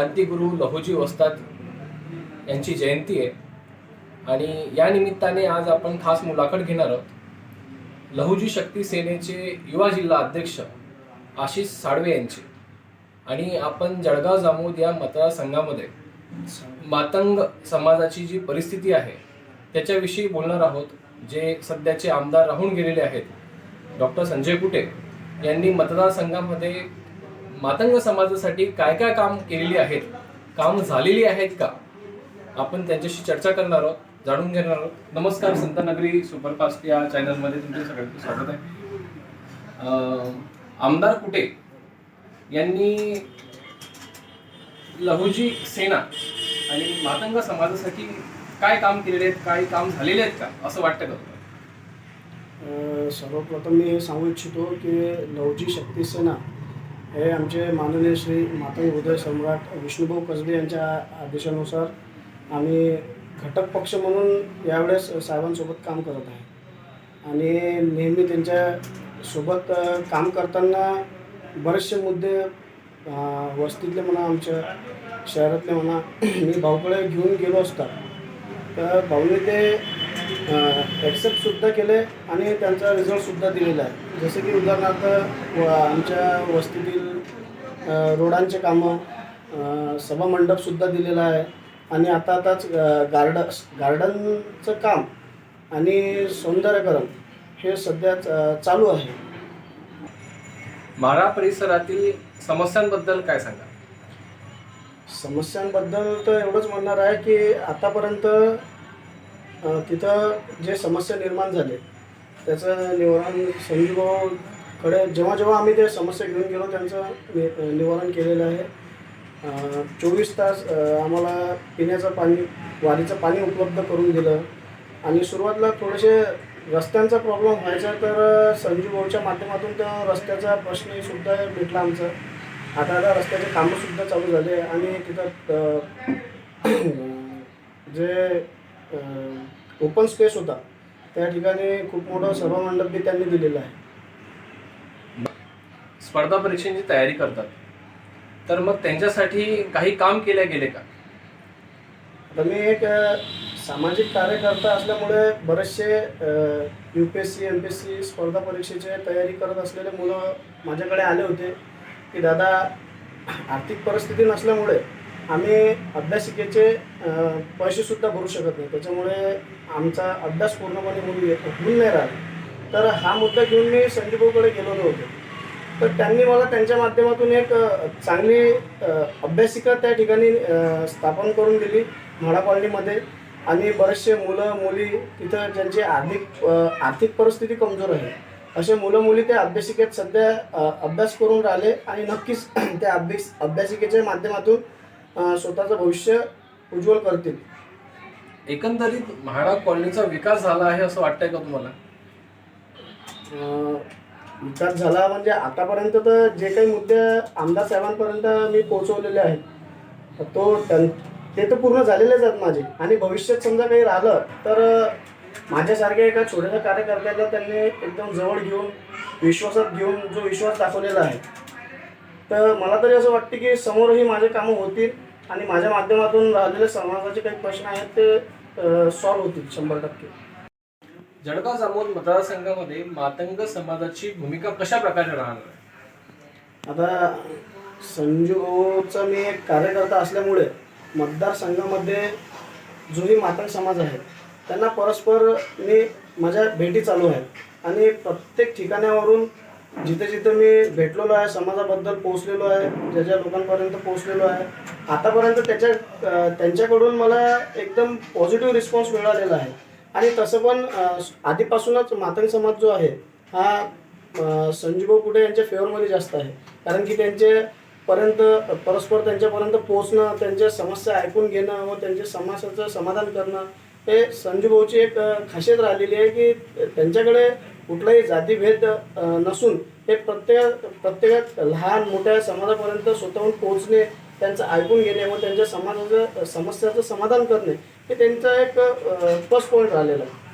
क्रांतिगुरू लहुजी वस्ताद यांची जयंती आहे. आणि या निमित्ताने आज आपण खास मुलाखत घेणार आहोत. लहुजी शक्ती सेनेचे युवा जिल्हा अध्यक्ष आशिष साळवे यांचे. आणि आपण जळगाव जामोद या मतदारसंघामध्ये मातंग समाजाची जी परिस्थिती आहे त्याच्याविषयी बोलणार आहोत जे सध्याचे आमदार राहून गेलेले आहेत. डॉक्टर संजय कुटे यांनी मतदारसंघामध्ये मातंग समाजासाठी काय काय काम केलेली आहेत? काम झालेली आहेत का? आपण त्यांच्याशी चर्चा करणार आहोत जाणून घेणार आहोत. नमस्कार संतनगरी सुपरफास्ट या चॅनलमध्ये तुमचे सगळ्यांचं स्वागत आहे. आमदार कुटे यांनी लहुजी सेना आणि मातंग समाजासाठी काय काम केलेले आहेत काय काम झालेले आहेत का? असं वाटतं का सर्वप्रथम मी हे सांगू इच्छितो की लवजी शक्ती सेना हे आमचे माननीय श्री मातंग हृदय सम्राट विष्णुभाऊ कसबे यांच्या आदेशानुसार आम्ही घटक पक्ष म्हणून यावेळेस साहेबांसोबत काम करत आहे. आणि नेहमी त्यांच्यासोबत काम करताना बरेचसे मुद्दे वस्तीतले म्हणा आमच्या शहरातले म्हणा मी भाऊकडे घेऊन गेलो असता. तर भाऊने ते ॲक्सेप्टसुद्धा केले आणि त्यांचा रिझल्टसुद्धा दिलेला आहे. जसं की उदाहरणार्थ व आमच्या वस्तीतील रोडांचे कामं सभामंडपसुद्धा दिलेला आहे. आणि आता आताच गार्ड गार्डनचं काम आणि सौंदर्यकरण हे सध्या चालू आहे. माढा परिसरातील समस्यांबद्दल काय सांगा? समस्यांबद्दल तर एवढंच म्हणणार आहे की आतापर्यंत तिथं जे समस्या निर्माण झाले त्याचं निवारण संजीवभाऊकडे जेव्हा जेव्हा आम्ही ते समस्या घेऊन गेलो त्यांचं नि निवारण केलेलं आहे. चोवीस तास आम्हाला पिण्याचं पाणी वारीचं पाणी उपलब्ध करून दिलं. आणि सुरुवातीला थोडेसे रस्त्यांचा प्रॉब्लेम व्हायचा तर संजीव भाऊच्या माध्यमातून त्या रस्त्याचा प्रश्नसुद्धा भेटला आमचा. आता आता रस्त्याचे कामंसुद्धा चालू झाले आणि तिथं जे ओपन स्पेस होता. त्या ठिकाणी खूप मोठं सभामंडप बी त्यांनी दिलेलं आहे. स्पर्धा परीक्षांची तयारी करतात. तर मग त्यांच्यासाठी काही काम केले गेले का? आता मी एक सामाजिक कार्यकर्ता असल्यामुळे बरेचसे U P S C M P S C स्पर्धा परीक्षेची तयारी करत असलेले मुलं माझ्याकडे आले होते. की दादा आर्थिक परिस्थिती नसल्यामुळे आम्ही अभ्यासिकेचे पैसेसुद्धा भरू शकत नाही. त्याच्यामुळे आमचा अभ्यास पूर्णपणे होऊन येत होऊन नाही राहिला. तर हा मुद्दा घेऊन मी संजीवकडे गेलेलो होतो तर त्यांनी मला त्यांच्या माध्यमातून एक चांगली अभ्यासिका त्या ठिकाणी स्थापन करून दिली म्हाडा कॉलनीमध्ये. आणि बरेचसे मुलं मुली तिथं ज्यांची आर्थिक आर्थिक परिस्थिती कमजोर आहे. असे मुलं मुली त्या अभ्यासिकेत सध्या अभ्यास करून राहिले आणि नक्कीच त्या अभ्यास अभ्यासिकेच्या माध्यमातून स्वतःचं भविष्य उज्ज्वल करतील. एकंदरीत म्हाडा कॉलनीचा विकास झाला आहे असं वाटतंय का तुम्हाला? विकास झाला म्हणजे आतापर्यंत तर जे काही मुद्दे आमदार साहेबांपर्यंत मी पोहोचवलेले आहेत तो त्यां- ते तर पूर्ण झालेलेच आहेत माझे. आणि भविष्यात समजा काही राहिलं तर माझ्यासारख्या एका छोट्याशा कार्यकर्त्याला त्यांनी एकदम जवळ घेऊन विश्वासात घेऊन जो विश्वास दाखवलेला आहे तर मला तरी असं वाटतं की समोरही माझे कामं होतील आणि माझ्या माध्यमातून राहिलेले समाजाचे काही प्रश्न आहेत ते सॉल्व्ह होतील शंभर टक्के. जळगाव जामोद मतदारसंघामध्ये मातंग समाजाची भूमिका कशा प्रकारे राहणार आहे? आता संजूचा मी एक कार्यकर्ता असल्यामुळे मतदारसंघामध्ये जोही मातंग समाज आहे त्यांना परस्पर मी माझ्या भेटी चालू आहेत. आणि प्रत्येक ठिकाणावरून जिथे जिथे मी भेटलेलो आहे समाजाबद्दल पोहोचलेलो आहे ज्या ज्या लोकांपर्यंत पोहोचलेलो आहे आतापर्यंत त्याच्या त्यांच्याकडून मला एकदम पॉझिटिव्ह रिस्पॉन्स मिळालेला आहे. आणि तसं पण आधीपासूनच मातंग समाज जो आहे हा संजीवभाऊ कुठे यांच्या फेवरमध्ये जास्त आहे. कारण की त्यांचे पर्यंत परस्पर त्यांच्यापर्यंत पोहोचणं त्यांच्या समस्या ऐकून घेणं व त्यांच्या समस्याचं समाधान करणं हे संजूभाऊची एक खासियत राहिलेली आहे की त्यांच्याकडे कुठलाही जातीभेद नसून हे प्रत्येक प्रत्येक लहान मोठ्या समाजापर्यंत स्वतःहून पोहोचणे त्यांचं ऐकून घेणे व त्यांच्या समाजाचं समस्याचं समाधान करणे हे त्यांचा एक प्लस पॉईंट राहिलेला आहे.